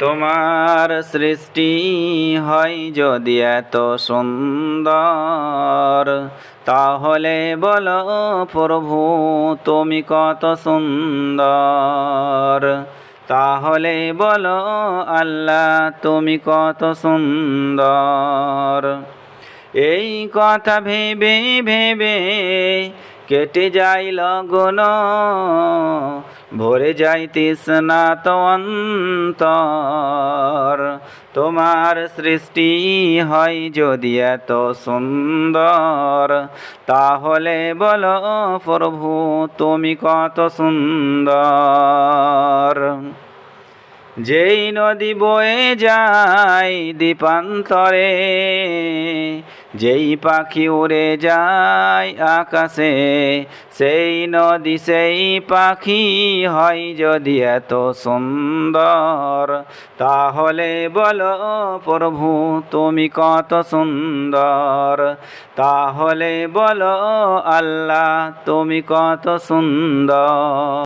তোমার সৃষ্টি হয় যদি এত সুন্দর। তাহলে বলো প্রভু, তুমি কত সুন্দর? তাহলে বলো আল্লাহ, তুমি কত সুন্দর? এই কথা ভেবে ভেবে কেটে যাই লগন। ভরে যাইতিস না তো অন্তর, তোমার সৃষ্টি হয় যদি এত সুন্দর। তাহলে বলো প্রভু, তুমি কত সুন্দর? যেই নদী বয়ে যায় দ্বীপান্তরে, যেই পাখি উড়ে যায় আকাশে, সেই নদী সেই পাখি হয় যদি এত সুন্দর, তাহলে বলো প্রভু তুমি কত সুন্দর? তাহলে বলো আল্লাহ তুমি কত সুন্দর?